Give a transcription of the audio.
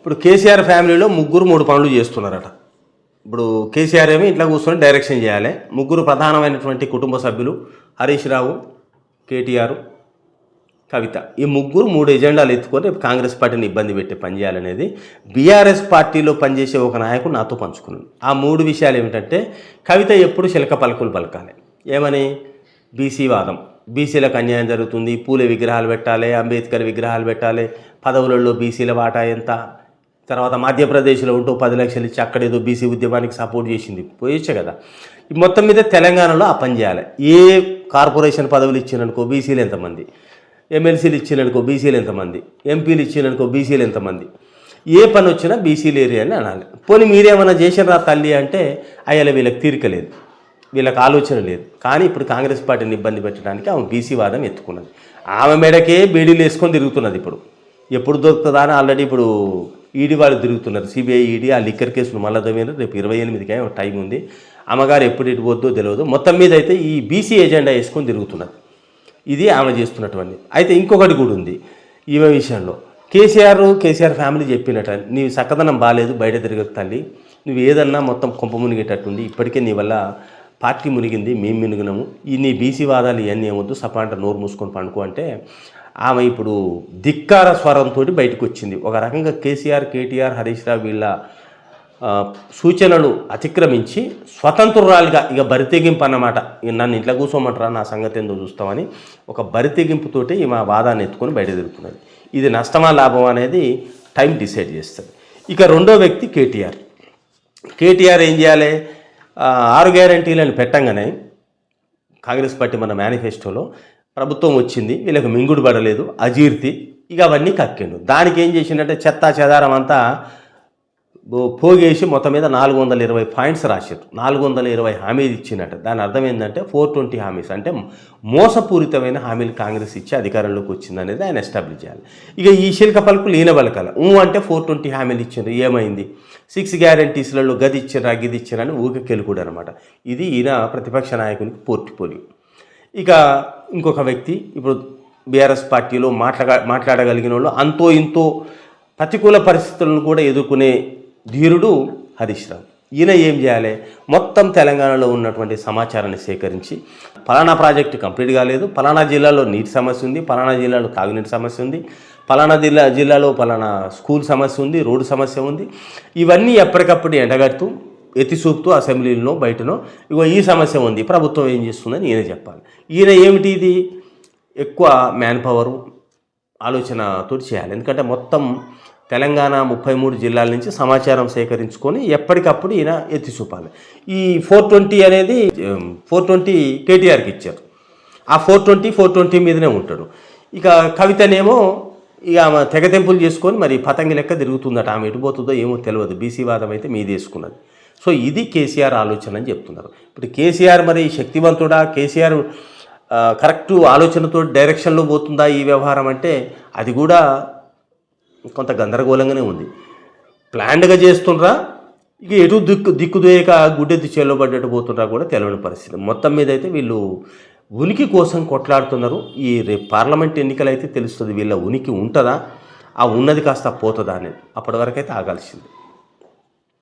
ఇప్పుడు కేసీఆర్ ఫ్యామిలీలో ముగ్గురు మూడు పనులు చేస్తున్నారట. ఇప్పుడు కేసీఆర్ ఏమో ఇట్లా కూర్చొని డైరెక్షన్ చేయాలి. ముగ్గురు ప్రధానమైనటువంటి కుటుంబ సభ్యులు హరీష్ రావు కేటీఆర్ కవిత. ఈ ముగ్గురు మూడు ఎజెండాలు ఎత్తుకొని కాంగ్రెస్ పార్టీని ఇబ్బంది పెట్టి పనిచేయాలనేది బీఆర్ఎస్ పార్టీలో పనిచేసే ఒక నాయకుడు నాతో పంచుకున్నాను ఆ మూడు విషయాలు ఏమిటంటే కవిత ఎప్పుడు శిలక పలుకులు పలకాలి. ఏమని? బీసీ వాదం. బీసీలకు అన్యాయం జరుగుతుంది పూల విగ్రహాలు పెట్టాలి అంబేద్కర్ విగ్రహాలు పెట్టాలి పదవులలో బీసీల వాటా ఎంత? తర్వాత మధ్యప్రదేశ్లో ఉంటూ పది లక్షలు ఇచ్చి అక్కడ ఏదో బీసీ ఉద్యమానికి సపోర్ట్ చేసింది. పోయొచ్చు కదా. మొత్తం మీద తెలంగాణలో ఆ పని చేయాలి. ఏ కార్పొరేషన్ పదవులు ఇచ్చిననుకో బీసీలు ఎంతమంది? ఎమ్మెల్సీలు ఇచ్చిననుకో బీసీలు ఎంతమంది? ఎంపీలు ఇచ్చిననుకో బీసీలు ఎంతమంది? ఏ పని వచ్చినా బీసీలు ఏరియా అని అనాలి. పోనీ మీరేమైనా చేసినరా తల్లి అంటే అయ్యాల వీళ్ళకి తీరిక లేదు. వీళ్ళకి ఆలోచన లేదు. కానీ ఇప్పుడు కాంగ్రెస్ పార్టీని ఇబ్బంది పెట్టడానికి ఆమె బీసీ వాదం ఎత్తుకున్నది. ఆమె మెడకే బేడీలు వేసుకొని తిరుగుతున్నది ఇప్పుడు. ఎప్పుడు దొరుకుతుందా అని ఆల్రెడీ ఇప్పుడు ఈడీ వాళ్ళు తిరుగుతున్నారు. సిబిఐ ఈడీ ఆ లిక్కర్ కేసులు మళ్ళీ దవ్వేరు రేపు ఇరవై ఎనిమిదికి ఒక టైం ఉంది. అమ్మగారు ఎప్పుడు ఇటు పోద్దో తెలియదు మొత్తం మీద అయితే ఈ బీసీ ఎజెండా వేసుకొని తిరుగుతున్నారు. ఇది ఆమె చేస్తున్నటువంటి అయితే ఇంకొకటి కూడా ఉంది ఈమె విషయంలో. కేసీఆర్ కేసీఆర్ ఫ్యామిలీ చెప్పినట్ట నీ చక్కదనం బాగాలేదు బయట తిరగక తల్లి. నువ్వు ఏదన్నా మొత్తం కొంప మునిగేటట్టుంది. ఇప్పటికే నీ వల్ల పార్టీ మునిగింది మేము మునిగినాము. ఈ నీ బీసీ వాదాలు ఇవన్నీ ఏమొద్దు. సపాంట నోరు మూసుకొని పండుకో అంటే ఆమె ఇప్పుడు ధిక్కార స్వరంతో బయటకు వచ్చింది ఒక రకంగా కేసీఆర్ కేటీఆర్ హరీష్ రావు వీళ్ళ సూచనలు అతిక్రమించి స్వతంత్రురాలుగా ఇక బరితెగింపు అన్నమాట. నన్ను ఇంట్లో కూర్చోమంటారా నా సంగతి ఏందో చూస్తామని ఒక బరితెగింపుతోటి ఈమె వాదాన్ని ఎత్తుకొని బయట తిరుగుతున్నది. ఇది నష్టమా లాభం అనేది టైం డిసైడ్ చేస్తుంది. ఇక రెండో వ్యక్తి కేటీఆర్. కేటీఆర్ ఏం చేయాలి? ఆరు గ్యారంటీలను పెట్టంగానే కాంగ్రెస్ పార్టీ మన మేనిఫెస్టోలో ప్రభుత్వం వచ్చింది వీళ్ళకి మింగుడు పడలేదు అజీర్తి ఇక అవన్నీ కక్కిండు. దానికి ఏం చేసిండంటే చెత్త చెదారం అంతా పోగేసి మొత్తం మీద నాలుగు వందల ఇరవై పాయింట్స్ రాశారు నాలుగు వందల ఇరవై హామీలు ఇచ్చినట్టు దాని అర్థం ఏంటంటే ఫోర్ ట్వంటీ హామీస్ అంటే మోసపూరితమైన హామీలు కాంగ్రెస్ ఇచ్చి అధికారంలోకి వచ్చింది అనేది ఆయన ఎస్టాబ్లిష్ చేయాలి. ఇక ఈ శిల్క పలుకులు ఈయన పలకాల. ఊ అంటే ఫోర్ ట్వంటీ హామీలు ఇచ్చారు ఏమైంది? సిక్స్ గ్యారంటీస్లలో గది ఇచ్చిరా గిది ఇచ్చిరని అని ఊరికెళ్ళకూడదు అనమాట ఇది ఈయన ప్రతిపక్ష నాయకునికి పోర్టిపోలియో ఇక ఇంకొక వ్యక్తి ఇప్పుడు బీఆర్ఎస్ పార్టీలో మాట్లాడ మాట్లాడగలిగిన వాళ్ళు అంతో ఇంతో ప్రతికూల పరిస్థితులను కూడా ఎదుర్కొనే ధీరుడు హరీష్ రావు. ఈయన ఏం చేయాలి? మొత్తం తెలంగాణలో ఉన్నటువంటి సమాచారాన్ని సేకరించి పలానా ప్రాజెక్టు కంప్లీట్ కాలేదు. పలానా జిల్లాలో నీటి సమస్య ఉంది పలానా జిల్లాలో తాగునీటి సమస్య ఉంది పలానా జిల్లా జిల్లాలో పలానా స్కూల్ సమస్య ఉంది రోడ్డు సమస్య ఉంది. ఇవన్నీ ఎప్పటికప్పుడు ఎండగడుతూ ఎత్తి చూపుతూ అసెంబ్లీలో బయటనో. ఇగో ఈ సమస్య ఉంది ప్రభుత్వం ఏం చేస్తుందని ఈయన చెప్పాలి. ఈయన ఏమిటి ఇది? ఎక్కువ మ్యాన్ పవరు ఆలోచనతో చేయాలి. ఎందుకంటే మొత్తం తెలంగాణ ముప్పై మూడు జిల్లాల నుంచి సమాచారం సేకరించుకొని ఎప్పటికప్పుడు ఈయన ఎత్తి చూపాలి. ఈ ఫోర్ ట్వంటీ అనేది ఫోర్ ట్వంటీ కేటీఆర్కి ఇచ్చారు. ఆ ఫోర్ ట్వంటీ ఫోర్ ట్వంటీ మీదనే ఉంటాడు. ఇక కవితనేమో ఇక ఆమె తెగతెంపులు చేసుకొని మరి పతంగి లెక్క తిరుగుతుందట. ఆమె ఎటు పోతుందో ఏమో తెలియదు. బీసీ వాదం అయితే మీదేసుకున్నది సో ఇది కేసీఆర్ ఆలోచన అని చెప్తున్నారు. ఇప్పుడు కేసీఆర్ మరి శక్తివంతుడా? కేసీఆర్ కరెక్ట్ ఆలోచనతో డైరెక్షన్లో పోతుందా ఈ వ్యవహారం అంటే అది కూడా కొంత గందరగోళంగానే ఉంది. ప్లాన్డ్గా చేస్తుండ్రా ఇక ఎటు దిక్కు దిక్కుదేయక గుడ్డెత్తి చేలో పోతుండ్రా కూడా తెలియని పరిస్థితి. మొత్తం మీద అయితే వీళ్ళు ఉనికి కోసం కొట్లాడుతున్నారు. ఈ రేపు పార్లమెంట్ ఎన్నికలు అయితే తెలుస్తుంది వీళ్ళ ఉనికి ఉంటుందా? ఆ ఉన్నది కాస్త పోతుందా అనేది అప్పటి వరకైతే ఆగాల్సింది.